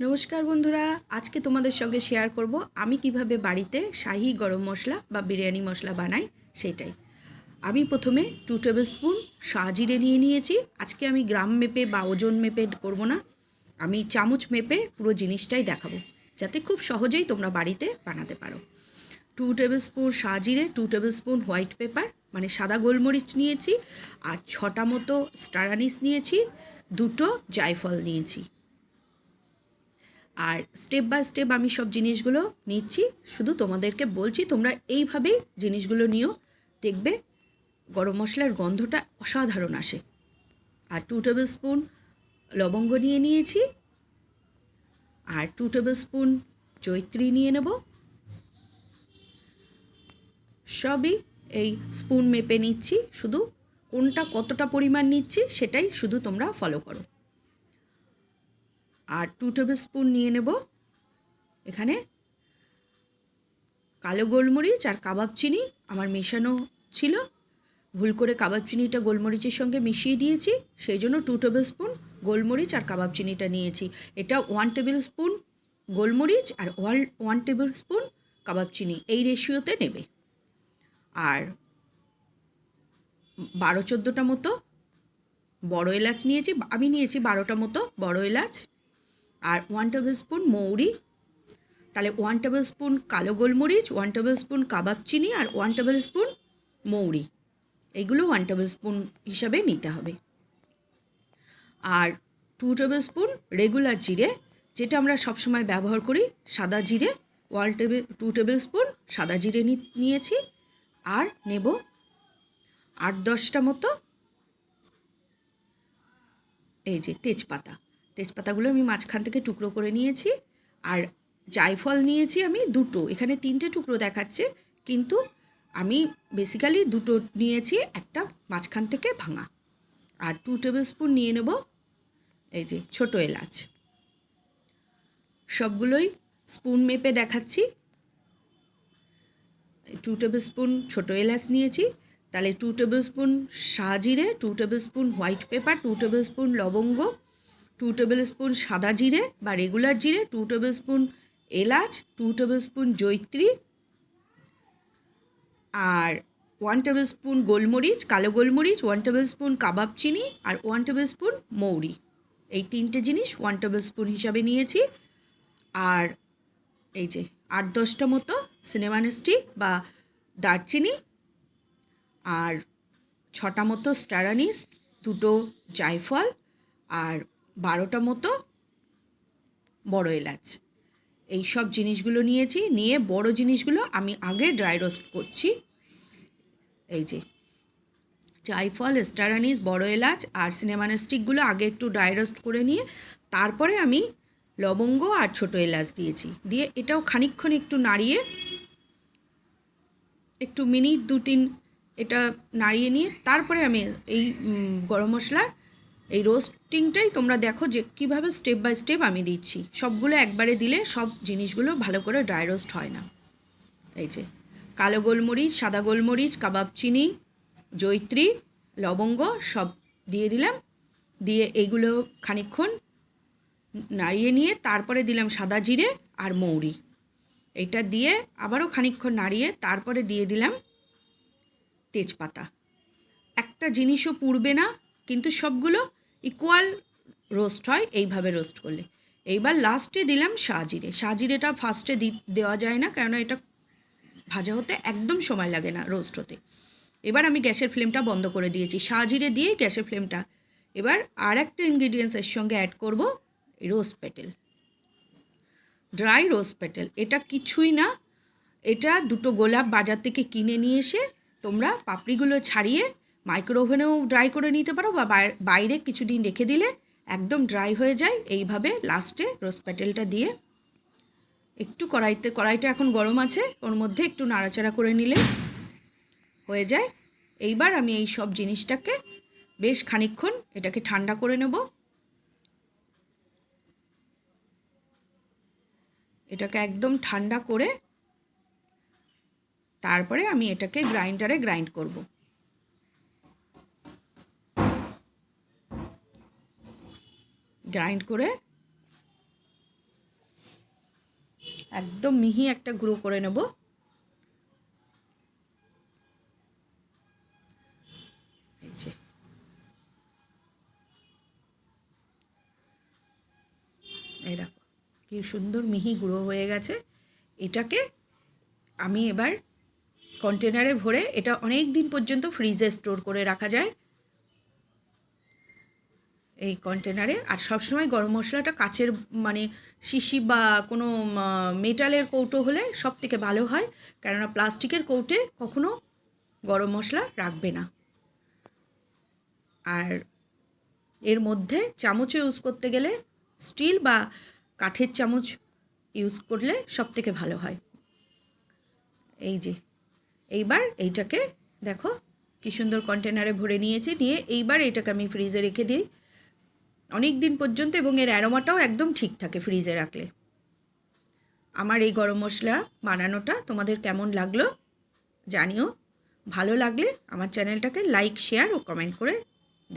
নমস্কার বন্ধুরা, আজকে তোমাদের সঙ্গে শেয়ার করব আমি কীভাবে বাড়িতে শাহি গরম মশলা বা বিরিয়ানি মশলা বানাই সেটাই। আমি প্রথমে টু টেবিল স্পুন শাহজিরে নিয়ে নিয়েছি। আজকে আমি গ্রাম মেপে বা ওজন মেপে করব না, আমি চামচ মেপে পুরো জিনিসটাই দেখাবো, যাতে খুব সহজেই তোমরা বাড়িতে বানাতে পারো। টু টেবিল স্পুন শাহজিরে two tablespoon white pepper মানে সাদা গোলমরিচ নিয়েছি, আর ছটা মতো স্টারানিস নিয়েছি, দুটো জায়ফল নিয়েছি। আর স্টেপ বাই স্টেপ আমি সব জিনিসগুলো নিচ্ছি। শুধু তোমাদেরকে বলছি, তোমরা এইভাবেই জিনিসগুলো নিও। দেখবে গরম মশলার গন্ধটা অসাধারণ আসে। আর টু টেবিল স্পুন লবঙ্গ নিয়ে নিয়েছি। আর টু টেবিল স্পুন জৈত্রী নিয়ে নেব। সবই এই স্পুন মেপে নিচ্ছি। শুধু কোনটা কতটা পরিমাণ নিচ্ছি, সেটাই শুধু তোমরা ফলো করো। আর টু টেবিল স্পুন নিয়ে নেব। এখানে কালো গোলমরিচ আর কাবাব চিনি আমার মেশানো ছিল। ভুল করে কাবাব চিনিটা গোলমরিচের সঙ্গে মিশিয়ে দিয়েছি, সেই জন্য টু টেবিল স্পুন গোলমরিচ আর কাবাব চিনিটা নিয়েছি। এটা ওয়ান টেবিল স্পুন গোলমরিচ আর ওয়ান ওয়ান টেবিল স্পুন কাবাব চিনি, এই রেশিওতে নেবে। আর বারো চোদ্দোটা মতো বড় এলাচ নিয়েছি, আমি নিয়েছি বারোটা মতো বড় এলাচ। আর ওয়ান টেবিল স্পুন মৌরি, তাহলে ওয়ান টেবিল স্পুন কালো গোলমরিচ ওয়ান টেবিল স্পুন কাবাব চিনি আর ওয়ান টেবিল স্পুন মৌরি। এগুলো ওয়ান টেবিল স্পুন হিসাবে নিতে হবে। আর টু টেবিল স্পুন রেগুলার জিরে, যেটা আমরা সবসময় ব্যবহার করি, সাদা জিরে one table two tablespoon সাদা জিরে নিয়েছি আর নেব আট দশটা মতো, এই যে তেজপাতা। তেজপাতাগুলো আমি মাঝখান থেকে টুকরো করে নিয়েছি আর জায়ফল নিয়েছি আমি দুটো। এখানে তিনটে টুকরো দেখাচ্ছে, কিন্তু আমি বেসিক্যালি দুটো নিয়েছি, একটা মাঝখান থেকে ভাঙা। আর টু টেবিল স্পুন নিয়ে নেব, এই যে ছোটো এলাচ। সবগুলোই স্পুন মেপে দেখাচ্ছি। টু টেবিল স্পুন ছোটো এলাচ নিয়েছি, তাহলে two tablespoon শাহজিরে two tablespoon white pepper two tablespoon লবঙ্গ টু টেবিল স্পুন সাদা জিরে বা রেগুলার জিরে টু টেবিল স্পুন এলাচ টু টেবিল স্পুন জৈত্রী আর ওয়ান টেবিল স্পুন গোলমরিচ, কালো গোলমরিচ ওয়ান টেবিল স্পুন কাবাব চিনি আর ওয়ান টেবিল স্পুন মৌরি। এই তিনটে জিনিস ওয়ান টেবিল স্পুন হিসাবে নিয়েছি। আর এই যে আট দশটা মতো সিনেমান স্টিক বা দারচিনি আর ছটা মতো স্টারানিস দুটো জায়ফল আর বারোটা মতো বড় এলাচ। এই সব জিনিসগুলো নিয়েছি, নিয়ে বড় জিনিসগুলো আমি আগে ড্রাই রোস্ট করছি। এই যে জাইফল স্টারানিস বড় এলাচ আর সিনেমান স্টিকগুলো আগে একটু ড্রাই রোস্ট করে নিয়ে তারপরে আমি লবঙ্গ আর ছোটো এলাচ দিয়েছি। দিয়ে এটাও খানিকক্ষণ একটু নাড়িয়ে, একটু মিনিট দু তিন এটা নাড়িয়ে নিয়ে তারপরে আমি এই গরম মশলার এই রোস্টিংটাই তোমরা দেখো যে কীভাবে স্টেপ বাই স্টেপ আমি দিচ্ছি। সবগুলো একবারে দিলে সব জিনিসগুলো ভালো করে ড্রাই রোস্ট হয় না। এই যে, কালো গোলমরিচ, সাদা গোলমরিচ, কাবাব চিনি জৈত্রী লবঙ্গ সব দিয়ে দিলাম। দিয়ে এইগুলো খানিক্ষণ নাড়িয়ে নিয়ে তারপরে দিলাম সাদা জিরে আর মৌরি। এটা দিয়ে আবারও খানিক্ষণ নাড়িয়ে তারপরে দিয়ে দিলাম তেজপাতা। একটা জিনিসও পুড়বে না, কিন্তু সবগুলো ইকুয়াল রোস্ট হয়, এইভাবে রোস্ট করলে। এইবার লাস্টে দিলাম শাহজিরে শাহজিরেটা ফার্স্টে দি দেওয়া যায় না, কেননা এটা ভাজা হতে একদম সময় লাগে না রোস্ট হতে। এবার আমি গ্যাসের ফ্লেমটা বন্ধ করে দিয়েছি। শাহজিরে দিয়ে গ্যাসের ফ্লেমটা। এবার আর একটা ইনগ্রিডিয়েন্টসের সঙ্গে অ্যাড করব rose petal dry rose petal এটা কিছুই না, এটা দুটো গোলাপ বাজার থেকে কিনে নিয়ে এসে তোমরা পাপড়িগুলো ছাড়িয়ে মাইক্রো ওভেনেও ড্রাই করে নিতে পারো বা বাইরে কিছুদিন রেখে দিলে একদম ড্রাই হয়ে যায়। এইভাবে লাস্টে রোজ প্যাটেলটা দিয়ে একটু কড়াইতে, কড়াইটা এখন গরম আছে, ওর মধ্যে একটু নাড়াচাড়া করে নিলে হয়ে যায়। এইবার আমি এই সব জিনিসটাকে বেশ খানিক্ষণ এটাকে ঠান্ডা করে নেব। এটাকে একদম ঠান্ডা করে তারপরে আমি এটাকে গ্রাইন্ডারে গ্রাইন্ড করব। গ্রাইন্ড করে একদম মিহি একটা গুঁড়ো করে নেব। এই দেখো, কি সুন্দর মিহি গুঁড়ো হয়ে গেছে। এটাকে আমি এবার কন্টেনারে ভরে এটা অনেক দিন পর্যন্ত ফ্রিজে স্টোর করে রাখা যায়। এই কন্টেনারে আর সবসময় গরম মশলাটা কাচের মানে শিশি বা কোনো মেটালের কৌটো হলে সব থেকে ভালো হয়। কেননা প্লাস্টিকের কৌটে কখনো গরম মশলা রাখবে না। আর এর মধ্যে চামচ ইউজ করতে গেলে স্টিল বা কাঠের চামচ ইউজ করলে সব থেকে ভালো হয়। এই যে, এইবার এইটাকে দেখো, কি সুন্দর কন্টেনারে ভরে নিয়েছি। নিয়ে এইবার এটাকে আমি ফ্রিজে রেখে দিই। অনেক দিন পর্যন্ত এবং এর অ্যারোমাটাও একদম ঠিক থাকে ফ্রিজে রাখলে। আমার এই গরম মশলা বানানোটা তোমাদের কেমন লাগল জানিও। ভালো লাগলে আমার চ্যানেলটাকে লাইক, শেয়ার ও কমেন্ট করে